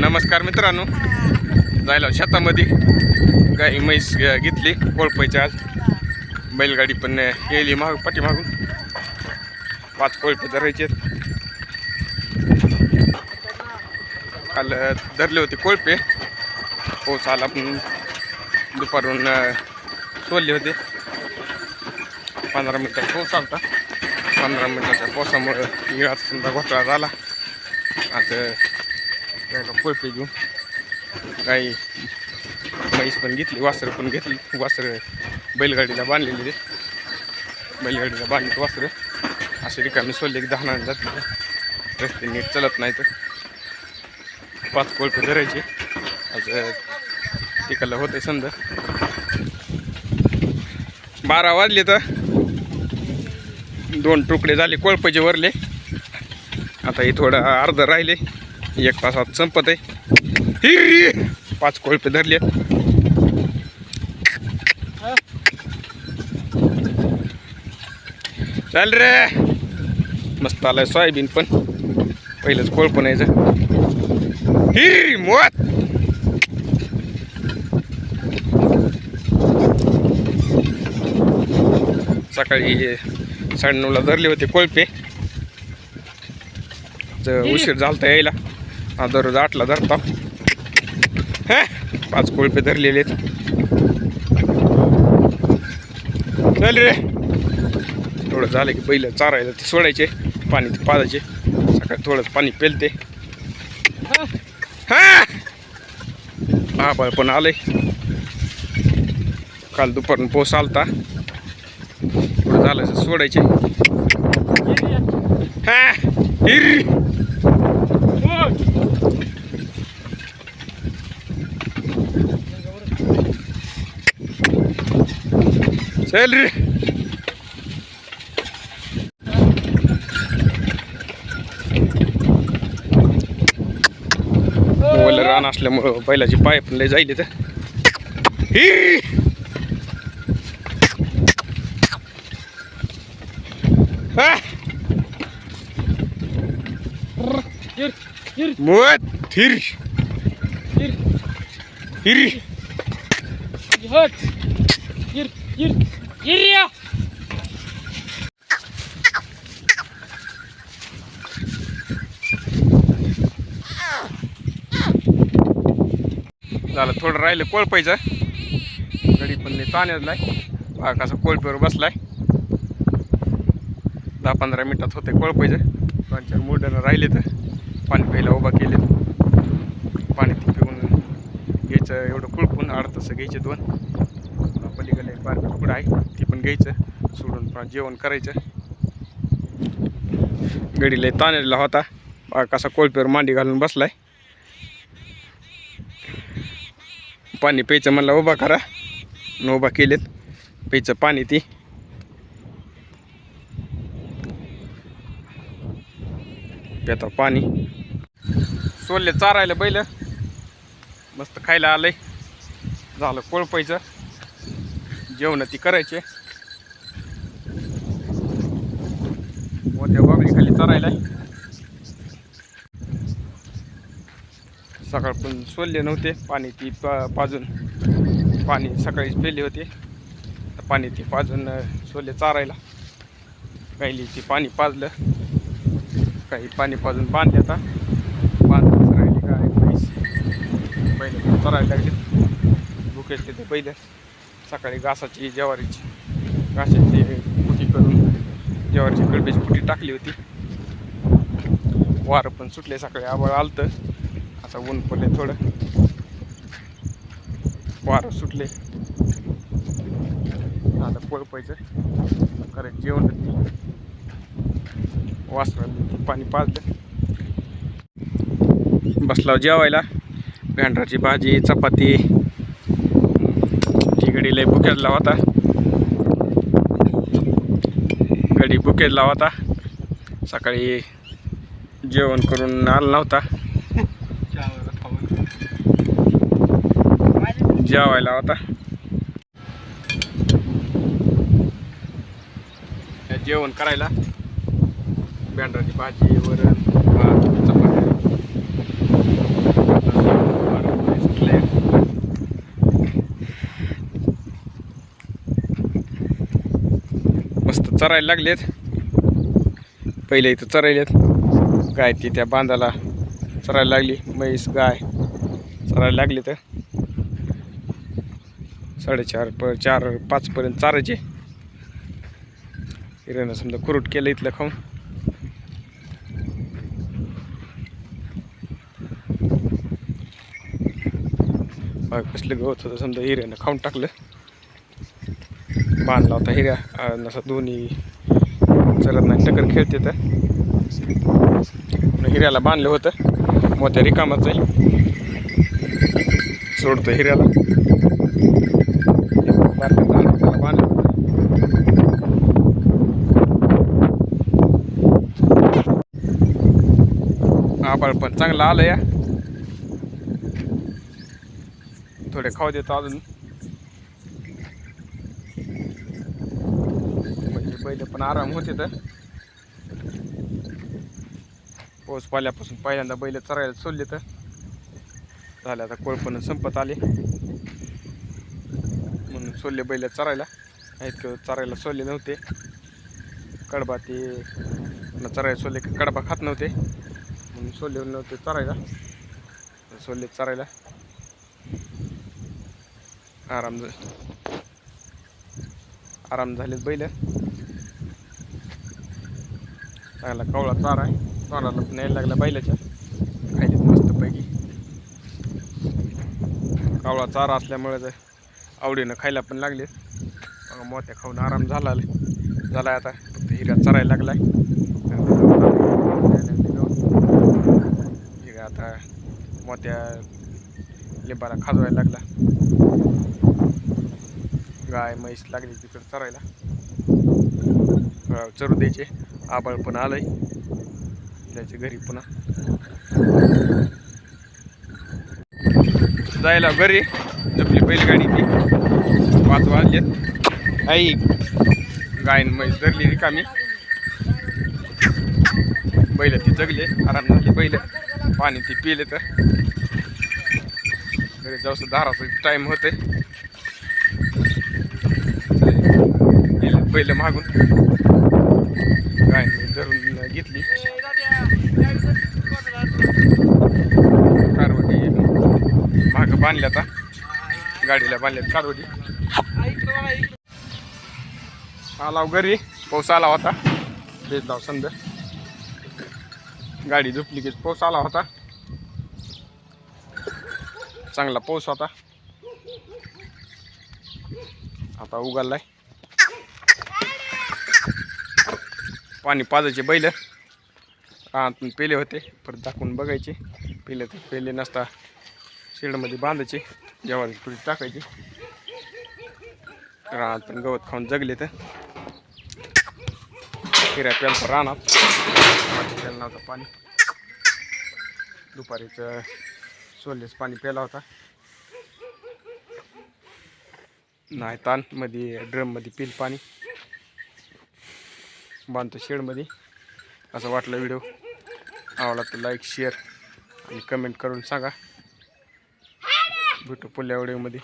नमस्कार मित्रांनो. जायला शेतामध्ये. गाई म्हैस घ- घेतली. कोळपायची आज. बैलगाडी पण येली माग पाठीमागून. पाच कोळपे धरायचे काल धरले होते कोळपे. पाऊस आला पण दुपारून सोडले होते. पंधरा मिनिटाचा पाऊस आलता. पंधरा मिनिटाच्या पावसामुळं इळाचा समजा घोटाळा झाला. आता यायला कोळपे घेऊन गाई म्हैस पण घेतली वासरं पण घेतली. वासरं बैलगाडीला बांधलेली रे बैलगाडीला बांधली वासरं. असे रिकामी सोडले की दहा जाते रस्ते नीट चलत नाही तर पाच कोळपे धरायचे. आज तिकडलं होते समजा बारा वाजले तर दोन तुकडे झाले कोळपचे वरले. आता हे थोडं अर्ध राहिले. एक तासात संपत आहे. हिर्री! पाच कोळपे धरले. चाल रे! मस्त आलाय सोयाबीन पण. पहिलंच कोळप नाहीचं हिरी मोत सकाळी साडेनऊला धरले होते कोळपे. उशीर झालता यायला. हा दररोज आठला धरता. हा पाच कोळपे धरलेले आहेत. चल रे. थोडं झालं की बैल चारायला ते सोडायचे पाणी ते पाजायचे. सकाळी थोडंच पाणी पेलते. हा. आबाळ पण आलंय. काल दुपारून पोस आलता. थोडं झालं तर सोडायचे. हा हिर. चल रे. रान असल्यामुळं बैलाची पाय पण लय जाईल तर. ही. हा. हिर झालं थोडं राहिलं कोळपायचं गडी पण नाही ताण्यातलाय बघा कसा कोळप्यावर बसलाय. दहा पंधरा मिनिटात होते कोळपायचं दोन चार मुर्ड्यानं राहिले तर पाणी प्यायला उभा केले पाणी पिऊन घ्यायचं एवढं कुळपून आड घ्यायचे दोन. पलीकडे पार्क कुठं आहे. ती पण घ्यायचं सोडून पण जेवण करायचं. गडीला ताणलेला होता. कसा कोळपेवर मांडी घालून बसलाय. पाणी प्यायचं म्हणलं उभा करा. न उभा केलेत. प्यायचं पाणी ती. पेता पाणी. सोलले चारायला बैल. मस्त खायला आलंय. झालं कोळपायचं. जेवण ती करायचे मोठ्या बाबरी खाली चरायला सकाळ पण सोलले नव्हते पाणी ती पा पाजून पाणी सकाळीच पेले होते. पाणी ती पाजून सोले चारायला. काही ती पाणी पाजलं. काही पाणी पाजून बांधले आता. बांधून राहिली काय पैसे पहिले चरायला लागले. भुकेले ते पहिले सकाळी घासाची ज्वारीची घासाची पुटी करून ज्वारीची कडब्याची पुटी टाकली होती. वारं पण सुटले सकाळी आबळ आलतं. आता ऊन पडले थोडं. वारं सुटले. आता पळपायचं करायचं जेवण वासराला पाणी पाजलं. बसला जेवायला. भेंडराची भाजी चपाती ती गडी लय बुकेजला होता गडी बुकेजला होता सकाळी जेवण करून आला नव्हता. जेवायला होता. जेवण करायला. भेंडराची भाजी वरण भात चपाती चरायला लागलेत. पहिले इथं चरायलेत. गाय ती त्या बांधाला चरायला लागली. म्हैस गाय चरायला लागली तर साडेचार प चार पाचपर्यंत चारायचे. हिऱ्यानं समजा कुरूट केलं इथलं खाऊन. बघ कसलं गवत होतं समजा हिऱ्यानं खाऊन टाकलं. बांधला होता. हिऱ्या अन् असं दोन्ही चलत नाही. टक्कर खेळते तर. हिऱ्याला बांधलं होतं. मोठ्या रिकामाच आहे. सोडतो हिऱ्याला. बारकं बांधलं होतं. आबाळ पण चांगलं आलं या थोडे खाऊ देतो अजून. पहिले पण आराम होते तर पाऊस पाल्यापासून पहिल्यांदा बैल चरायला सोडले तर झाले आता कोळपण संपत आले. म्हणून सोडले बैल चरायला. आहेत किंवा चरायला सोडले नव्हते. कडबा ते चरायला सोडले की कडबा खात नव्हते. म्हणून सोडले नव्हते चरायला. सोडले चरायला. आराम आराम झालेत बैल. लागला कवळा चारा आहे. तोंडाला पण यायला लागला बैलाच्या. खायला मस्तपैकी. कावळा चारा असल्यामुळे तर आवडीनं खायला पण लागले. मग मोठ्या खाऊन आराम झाला झाला आता. फक्त हिऱ्या चरायला लागलाय. हिऱ्या आता मोठ्या लिंबाला खाजवायला लागला. गाय म्हैस लागली तिकडे चरायला. चरू द्यायचे. आबाळ पण आलंय. त्याच्या घरी पुन्हा जायला घरी. आपली बैलगाडी ती. पाच वाजले आई गायन म्हैस धरली रिकामी. बैल ती जगले. आराम झाली बैल. पाणी ती पिले तर. घरी जाऊस दाराचा टाईम होते बैल मागून गाय धरून घेतली कारवटी. माग बांधल्या आता. गाडीला बांधल्यात कारवटी. आला घरी. पाऊस आला होता. भेजला समजा गाडी झोपली की पाऊस आला होता. चांगला पाऊस होता. आता उघडलाय. पाणी पाजायचे बैल. आतून पेले होते. परत दाखवून बघायचे. पेले तर पेले नसता. शेडमध्ये बांधायचे. जेवारी थोडी टाकायची. रानात पण गवत खाऊन जगले तर. फिराय प्याला रानात. प्यायला नव्हतं पाणी. दुपारीचं सोलेच पाणी प्यायला होता. नाही ताणमध्ये ड्रममध्ये पिल पाणी. बांधतो शेडमध्ये. असं वाटलं व्हिडिओ. आवडला तर लाईक शेअर आणि कमेंट करून सांगा. भेटू पुढल्या व्हिडिओमध्ये